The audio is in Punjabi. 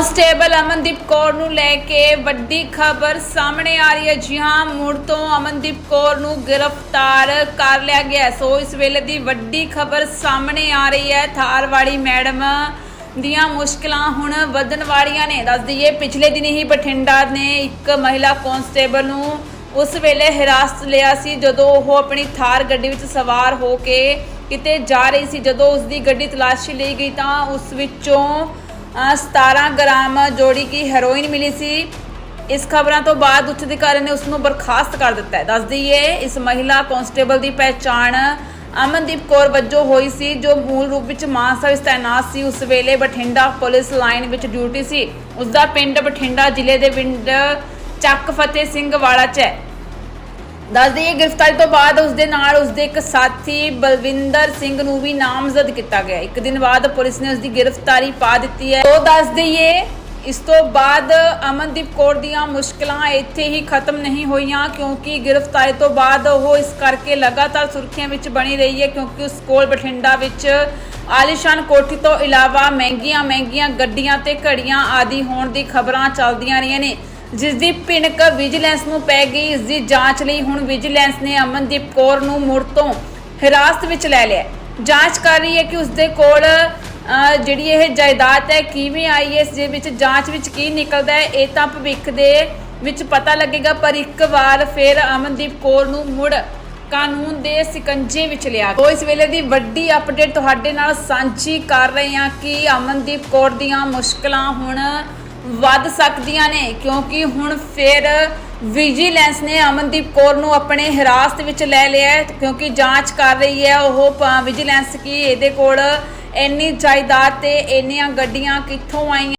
ਕਾਂਸਟੇਬਲ ਅਮਨਦੀਪ ਕੌਰ ਨੂੰ ਲੈ ਕੇ ਵੱਡੀ ਖਬਰ ਸਾਹਮਣੇ ਆ ਰਹੀ ਹੈ। ਜੀ ਹਾਂ, ਮੁੜ ਤੋਂ ਅਮਨਦੀਪ ਕੌਰ ਨੂੰ ਗ੍ਰਿਫਤਾਰ ਕਰ ਲਿਆ ਗਿਆ ਸੋ ਇਸ ਵੇਲੇ ਦੀ ਵੱਡੀ ਖਬਰ ਸਾਹਮਣੇ ਆ ਰਹੀ ਹੈ। ਥਾਰਵਾੜੀ ਮੈਡਮ ਦੀਆਂ ਮੁਸ਼ਕਲਾਂ ਹੁਣ ਵਧਣ ਵਾਲੀਆਂ ਨੇ। ਦੱਸ ਦਈਏ, ਪਿਛਲੇ ਦਿਨ ਹੀ ਬਠਿੰਡਾ ਨੇ ਇੱਕ ਮਹਿਲਾ ਕਾਂਸਟੇਬਲ ਨੂੰ ਉਸ ਵੇਲੇ ਹਿਰਾਸਤ ਲਿਆ ਸੀ, ਜਦੋਂ ਉਹ ਆਪਣੀ ਥਾਰ ਗੱਡੀ ਵਿੱਚ ਸਵਾਰ ਹੋ ਕੇ ਕਿਤੇ ਜਾ ਰਹੀ ਸੀ। ਜਦੋਂ ਉਸ ਦੀ ਗੱਡੀ ਤਲਾਸ਼ੀ ਲਈ ਗਈ ਤਾਂ ਉਸ ਵਿੱਚੋਂ 17 ਗ੍ਰਾਮ ਜੋੜੀ ਕੀ ਹੈਰੋਇਨ ਮਿਲੀ ਸੀ। ਇਸ ਖਬਰਾਂ ਤੋਂ ਬਾਅਦ ਉੱਚ ਅਧਿਕਾਰੀ ਨੇ ਉਸ ਨੂੰ ਬਰਖਾਸਤ ਕਰ ਦਿੱਤਾ ਹੈ। ਦੱਸ ਦਈਏ, ਇਸ ਮਹਿਲਾ ਕਾਂਸਟੇਬਲ ਦੀ ਪਹਿਚਾਣ ਅਮਨਦੀਪ ਕੌਰ ਵਜੋਂ ਹੋਈ ਸੀ, ਜੋ ਮੂਲ ਰੂਪ ਵਿੱਚ ਮਾਨਸਾ ਵਿੱਚ ਤਾਇਨਾਤ ਸੀ। ਉਸ ਵੇਲੇ ਬਠਿੰਡਾ ਪੁਲਿਸ ਲਾਈਨ ਵਿੱਚ ਡਿਊਟੀ ਸੀ। ਉਸ ਦਾ ਪਿੰਡ ਬਠਿੰਡਾ ਜ਼ਿਲ੍ਹੇ ਦੇ ਪਿੰਡ ਚੱਕ ਫਤਿਹ ਸਿੰਘ ਵਾਲਾ ਚ ਹੈ। ਦੱਸ ਦਈਏ, ਗ੍ਰਿਫਤਾਰੀ ਤੋਂ ਬਾਅਦ ਉਸ ਦੇ ਨਾਲ ਉਸ ਦੇ ਇੱਕ ਸਾਥੀ ਬਲਵਿੰਦਰ ਸਿੰਘ ਨੂੰ ਵੀ ਨਾਮਜ਼ਦ ਕੀਤਾ ਗਿਆ। ਇੱਕ ਦਿਨ ਬਾਅਦ ਪੁਲਿਸ ਨੇ ਉਸ ਦੀ ਗ੍ਰਿਫਤਾਰੀ ਪਾ ਦਿੱਤੀ ਹੈ। ਉਹ ਦੱਸ ਦਈਏ, ਇਸ ਤੋਂ ਬਾਅਦ ਅਮਨਦੀਪ ਕੌਰ ਦੀਆਂ ਮੁਸ਼ਕਲਾਂ ਇੱਥੇ ਹੀ ਖਤਮ ਨਹੀਂ ਹੋਈਆਂ ਕਿਉਂਕਿ ਗ੍ਰਿਫਤਾਰੀ ਤੋਂ ਬਾਅਦ ਉਹ ਇਸ ਕਰਕੇ ਲਗਾਤਾਰ ਸੁਰਖੀਆਂ ਵਿੱਚ ਬਣੀ ਰਹੀ ਹੈ ਕਿਉਂਕਿ ਉਸ ਕੋਲ ਬਠਿੰਡਾ ਵਿੱਚ ਆਲੀਸ਼ਾਨ ਕੋਠੀ ਤੋਂ ਇਲਾਵਾ ਮਹਿੰਗੀਆਂ ਮਹਿੰਗੀਆਂ ਗੱਡੀਆਂ ਤੇ ਘੜੀਆਂ ਆਦਿ ਹੋਣ ਦੀ ਖਬਰਾਂ ਚੱਲਦੀਆਂ ਰਹੀਆਂ ਨੇ। ਜਿਸ ਦੀ ਭਿਣਕ ਵਿਜੀਲੈਂਸ ਨੂੰ ਪੈ ਗਈ ਇਸ ਦੀ ਜਾਂਚ ਲਈ ਹੁਣ ਵਿਜੀਲੈਂਸ ਨੇ ਅਮਨਦੀਪ ਕੌਰ ਨੂੰ ਮੁੜ ਤੋਂ ਹਿਰਾਸਤ ਵਿੱਚ ਲੈ ਲਿਆ ਜਾਂਚ ਕਰ ਰਹੀ ਹੈ ਕਿ ਉਸ ਦੇ ਕੋਲ ਜਿਹੜੀ ਇਹ ਜਾਇਦਾਦ ਹੈ ਕਿਵੇਂ ਆਈ ਹੈ, ਇਸ ਦੇ ਵਿੱਚ ਜਾਂਚ ਵਿੱਚ ਕੀ ਨਿਕਲਦਾ ਹੈ, ਇਹ ਤਾਂ ਭਵਿੱਖ ਦੇ ਵਿੱਚ ਪਤਾ ਲੱਗੇਗਾ, ਪਰ ਇੱਕ ਵਾਰ ਫਿਰ ਅਮਨਦੀਪ ਕੌਰ ਨੂੰ ਮੁੜ ਕਾਨੂੰਨ ਦੇ ਸਿਕੰਜੇ ਵਿੱਚ ਲਿਆ ਉਹ ਇਸ ਵੇਲੇ ਦੀ ਵੱਡੀ ਅਪਡੇਟ ਤੁਹਾਡੇ ਨਾਲ ਸਾਂਝੀ ਕਰ ਰਹੇ ਹਾਂ ਕਿ ਅਮਨਦੀਪ ਕੌਰ ਦੀਆਂ ਮੁਸ਼ਕਲਾਂ ਹੁਣ ਵੱਧ ਸਕਦੀਆਂ ਨੇ, ਕਿਉਂਕਿ ਹੁਣ ਫਿਰ ਵਿਜੀਲੈਂਸ ਨੇ ਅਮਨਦੀਪ ਕੌਰ ਨੂੰ ਆਪਣੇ ਹਿਰਾਸਤ ਵਿੱਚ ਲੈ ਲਿਆ ਹੈ, ਕਿਉਂਕਿ ਜਾਂਚ ਕਰ ਰਹੀ ਹੈ ਉਹ ਵਿਜੀਲੈਂਸ ਕੀ ਇਹਦੇ ਕੋਲ ਇੰਨੀ ਜਾਇਦਾਦ ਤੇ ਇੰਨੀਆਂ ਗੱਡੀਆਂ ਕਿੱਥੋਂ ਆਈਆਂ।